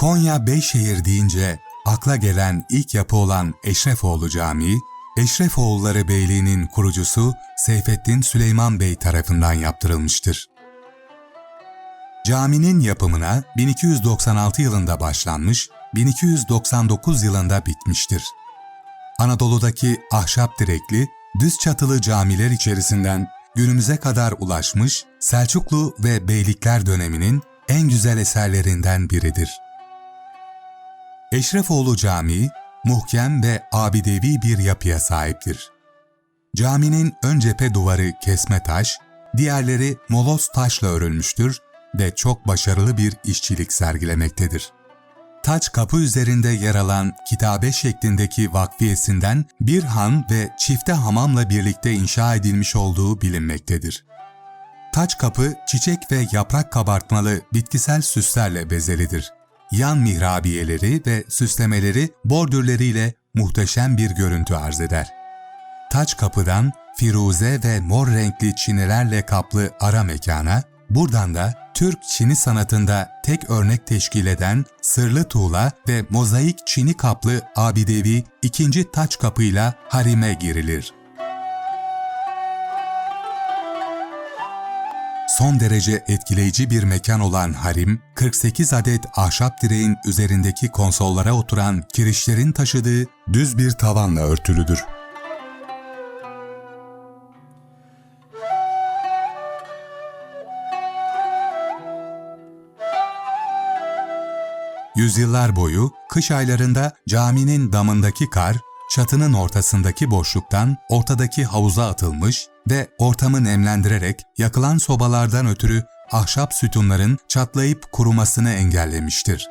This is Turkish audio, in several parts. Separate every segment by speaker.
Speaker 1: Konya Beyşehir deyince akla gelen ilk yapı olan Eşrefoğlu Camii, Eşrefoğulları Beyliği'nin kurucusu Seyfettin Süleyman Bey tarafından yaptırılmıştır. Caminin yapımına 1296 yılında başlanmış, 1299 yılında bitmiştir. Anadolu'daki ahşap direkli, düz çatılı camiler içerisinden günümüze kadar ulaşmış Selçuklu ve Beylikler döneminin en güzel eserlerinden biridir. Eşrefoğlu Camii, muhkem ve abidevi bir yapıya sahiptir. Caminin ön cephe duvarı kesme taş, diğerleri moloz taşla örülmüştür ve çok başarılı bir işçilik sergilemektedir. Taç kapı üzerinde yer alan kitabe şeklindeki vakfiyesinden bir han ve çifte hamamla birlikte inşa edilmiş olduğu bilinmektedir. Taç kapı çiçek ve yaprak kabartmalı bitkisel süslerle bezelidir. Yan mihrabiyeleri ve süslemeleri bordürleriyle muhteşem bir görüntü arz eder. Taç kapıdan firuze ve mor renkli çinilerle kaplı ara mekana, buradan da Türk Çini sanatında tek örnek teşkil eden sırlı tuğla ve mozaik çini kaplı abidevi ikinci taç kapıyla harime girilir. Son derece etkileyici bir mekan olan harim, 48 adet ahşap direğin üzerindeki konsollara oturan kirişlerin taşıdığı düz bir tavanla örtülüdür. Yüzyıllar boyu kış aylarında caminin damındaki kar, çatının ortasındaki boşluktan ortadaki havuza atılmış ve ortamı nemlendirerek yakılan sobalardan ötürü ahşap sütunların çatlayıp kurumasını engellemiştir.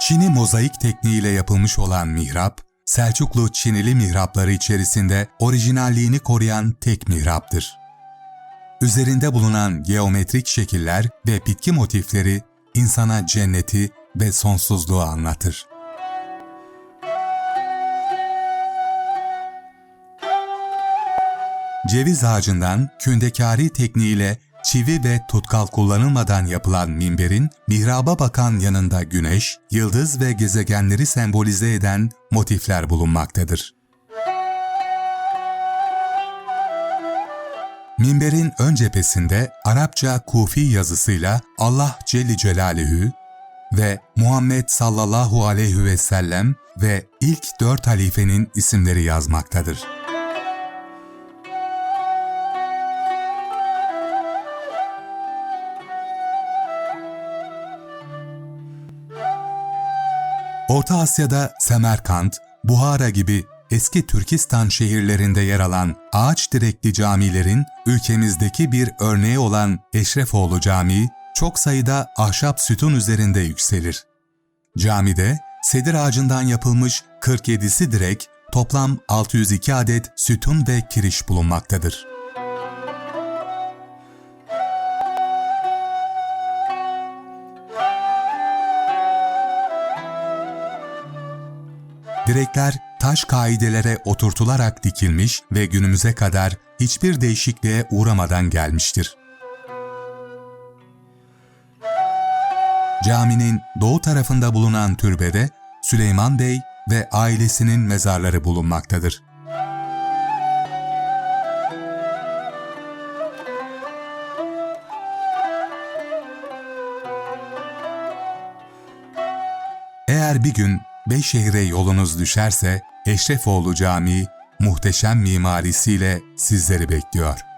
Speaker 1: Çini mozaik tekniğiyle yapılmış olan mihrap, Selçuklu Çinili mihrapları içerisinde orijinalliğini koruyan tek mihraptır. Üzerinde bulunan geometrik şekiller ve bitki motifleri insana cenneti ve sonsuzluğu anlatır. Ceviz ağacından kündekari tekniğiyle çivi ve tutkal kullanılmadan yapılan minberin mihraba bakan yanında güneş, yıldız ve gezegenleri sembolize eden motifler bulunmaktadır. Minberin ön cephesinde Arapça Kufi yazısıyla Allah Celle Celaluhu ve Muhammed sallallahu aleyhi ve sellem ve ilk dört halifenin isimleri yazmaktadır. Orta Asya'da Semerkant, Buhara gibi eski Türkistan şehirlerinde yer alan ağaç direkli camilerin ülkemizdeki bir örneği olan Eşrefoğlu Camii, çok sayıda ahşap sütun üzerinde yükselir. Camide sedir ağacından yapılmış 47'si direk, toplam 602 adet sütun ve kiriş bulunmaktadır. Direkler taş kaidelere oturtularak dikilmiş ve günümüze kadar hiçbir değişikliğe uğramadan gelmiştir. Caminin doğu tarafında bulunan türbede Süleyman Bey ve ailesinin mezarları bulunmaktadır. Eğer bir gün Beyşehir'e yolunuz düşerse Eşrefoğlu Camii muhteşem mimarisiyle sizleri bekliyor.